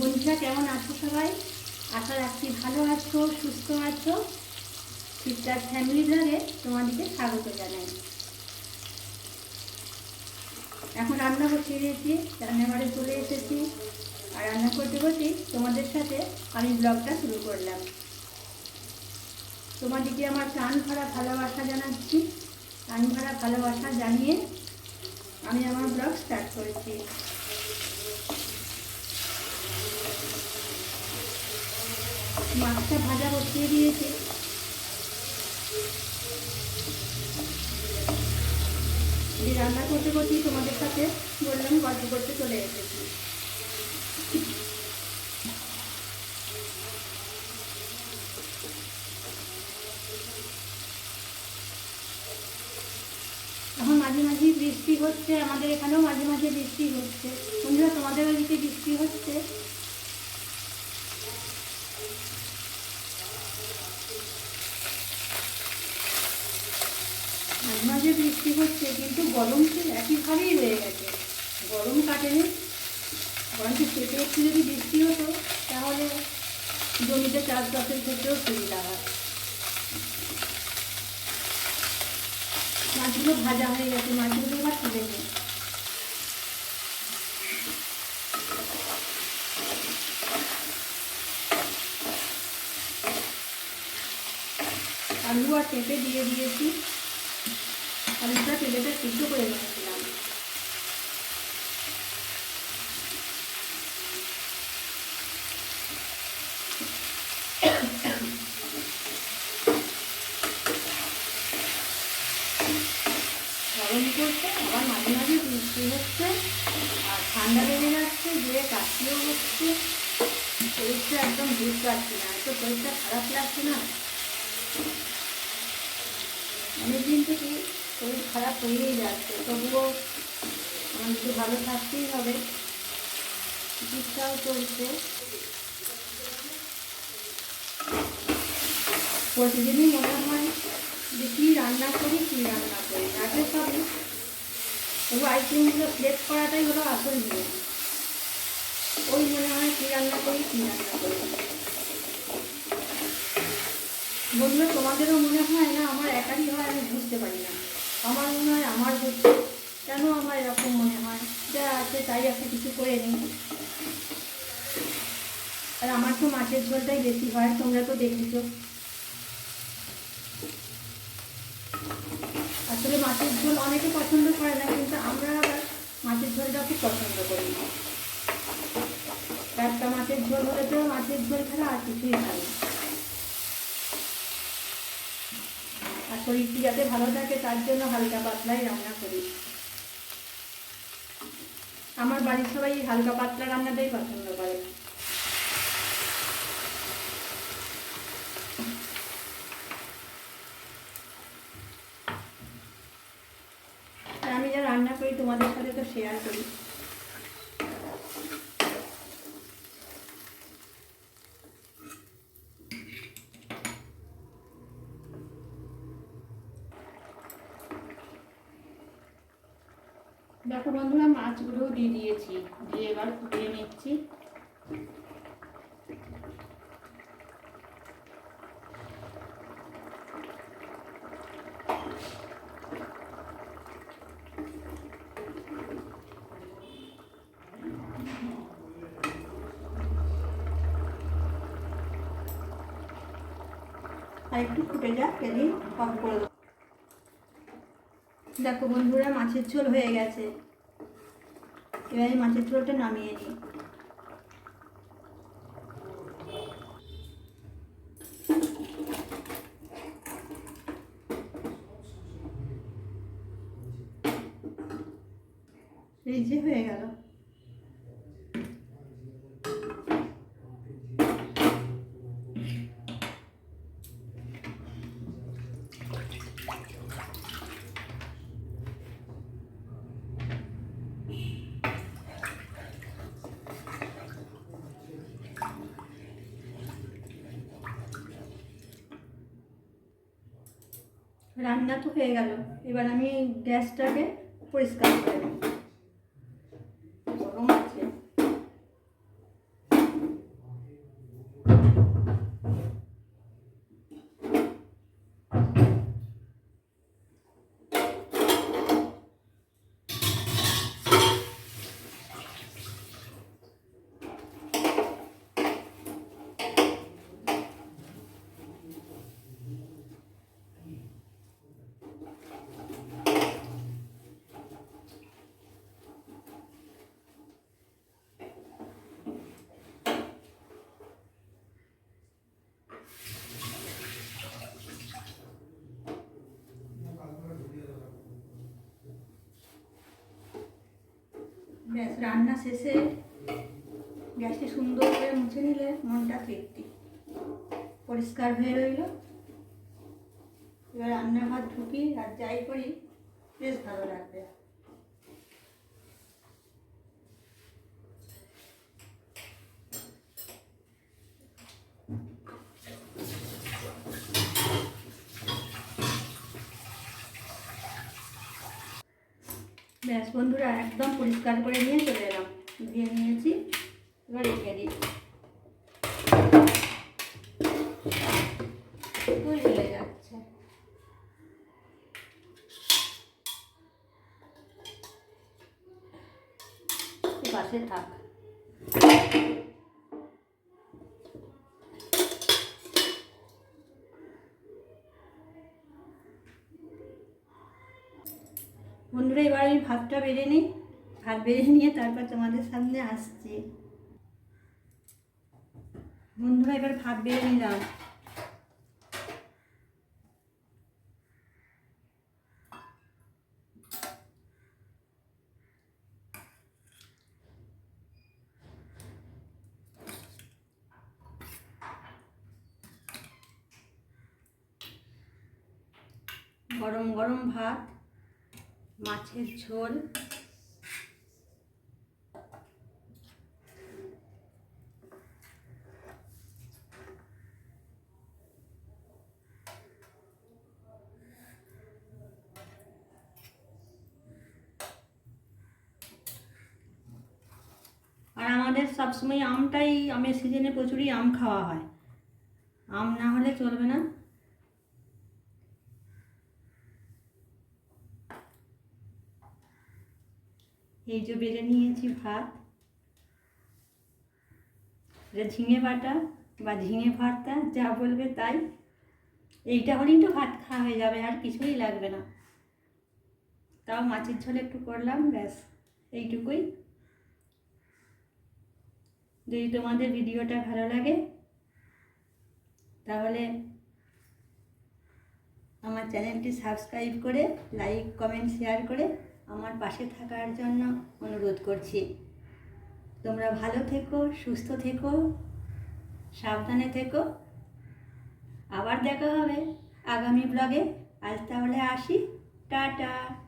বন্ধুরা, কেমন আছো সবাই? আশা রাখছি ভালো আছো, সুস্থ আছো। সিস্টার ফ্যামিলি ব্লগে তোমাদেরকে স্বাগত জানাই। এখন রান্না বসিয়ে দিয়েছি রান্নাঘরে চলে এসেছি। আর রান্না করতে করতেই তোমাদের সাথে আমি ব্লগটা শুরু করলাম। তোমাদেরকে আমার প্রাণ ভরা ভালোবাসা জানাচ্ছি। প্রাণ ভরা ভালোবাসা জানিয়ে আমি আমার ব্লগ স্টার্ট করেছি। মাছটা ভাজা বসিয়ে দিয়েছি। রান্না করতে করতেই তোমাদের সাথে বললাম গল্প করতে চলে এসেছি। এখন মাঝে মাঝে বৃষ্টি হচ্ছে, আমাদের এখানেও মাঝে মাঝে বৃষ্টি হচ্ছে। বন্ধুরা, তোমাদের ওইদিকে বৃষ্টি হচ্ছে মাঝে মাঝে বৃষ্টি হচ্ছে, কিন্তু গরম তো একইভাবেই রয়ে গেছে। গরম কাটেনি। বরঞ্চ পেটে একটু যদি বৃষ্টি হতো, তাহলে জমিতে চাষবাসের ক্ষেত্রেও সুবিধা হয়। মাছগুলো ভাজা হয়ে গেছে, মাছগুলো এবার তুলে নিই। আলু আর পেঁপে দিয়ে দিয়েছি। আলুটা পেঁপেটা সিদ্ধ করে নিয়েছিলাম। গরম করছে, আবার মাঝে মাঝে বৃষ্টি হচ্ছে, আর ঠান্ডা লেগে যাচ্ছে যে কাশিও হচ্ছে। শরীরটা একদম বুঝ পাচ্ছি না, এত শরীরটা খারাপ লাগছে না। অনেকদিন থেকে শরীর খারাপ হয়েই যাচ্ছে, তবুও আমাদেরকে ভালো থাকতেই হবে। চিকিৎসাও চলছে। প্রতিদিনই মনে হয় যে কী রান্না করি, কী রান্না করি। আগে সবে তবু আইটেমগুলো প্লেট করাটাই হলো আসল নিয়ম। ওই মনে হয় কী রান্না করি, কী রান্না করি। বন্ধুরা, তোমাদেরও মনে হয় না? আমার একারই হয়, আমি বুঝতে পারি না। আমার মনে হয় আমার হচ্ছে। কেন আমার এরকম মনে হয়? যা আছে তাই একটা কিছু করে নিই। আর আমার তো মাছের ঝোলটাই বেশি হয়, তোমরা তো দেখেছ। আসলে মাছের ঝোল অনেকে পছন্দ করে না, কিন্তু আমরা মাছের ঝোলটা খুব পছন্দ করি। একটা মাছের ঝোল হলে তো মাছের ঝোল ছাড়া আর কিছুই খাই না আর শরীরটি যাতে ভালো থাকে, তার জন্য হালকা পাতলাই রান্না করি। আমার বাড়ির সবাই হালকা পাতলা রান্নাটাই পছন্দ করে। আমি যা রান্না করি, তোমাদের সাথে তো শেয়ার করি। দেখো বন্ধুরা, মাছগুলোও দিয়ে দিয়েছি। দিয়ে এবার ফুটিয়ে নিচ্ছি। আর একটু ফুটে যাক কেলি অফ করে দেখো বন্ধুরা, মাছের ঝোল হয়ে গেছে। এবার এই মাছের ঝোলটা নামিয়ে নিই। এই যে হয়ে গেল। রান্না তো হয়ে গেল। এবার আমি গ্যাসটাকে পরিষ্কার করে নেব গরম আছে ব্যাস, রান্না শেষে গ্যাসটি সুন্দর করে মুছে নিলে মনটা তৃপ্তি। পরিষ্কার হয়ে রইল। এবার রান্নাঘর ঢুকি আর যাই করি, বেশ ভালো লাগবে। ব্যাস বন্ধুরা, একদম পরিষ্কার করে নিয়ে চলে এলাম। ধুয়ে নিয়েছি, এবার রেখে দিই। তুই চলে যাচ্ছে। তুই পাশে থাক। বন্ধুরা, এবার আমি ভাতটা বেড়ে নিই। ভাত বেড়ে নিয়ে তারপর তোমাদের সামনে আসছি। বন্ধুরা, এবার ভাত বেড়ে নিলাম। গরম গরম ভাত। মাছের ঝোল। আর আমাদের সবসময় আমটাই, আমের সিজনে প্রচুরই আম খাওয়া হয়। আম না হলে চলবে না। এই যে বেড়ে নিয়েছি ভাত। এটা ঝিঙে বাটা বা ঝিঙে ভর্তা যা বলবে তাই। এইটা হলেই তো ভাত খাওয়া হয়ে যাবে, আর কিছুই লাগবে না। তাও মাছের ঝোল একটু করলাম, ব্যাস, এইটুকুই। যদি তোমাদের ভিডিওটা ভালো লাগে, তাহলে আমার চ্যানেলটি সাবস্ক্রাইব করে, লাইক, কমেন্ট, শেয়ার করে আমার পাশে থাকার জন্য অনুরোধ করছি। তোমরা ভালো থেকো, সুস্থ থেকো, সাবধানে থেকো। আবার দেখা হবে আগামী ব্লগে আজ তাহলে আসি। টাটা।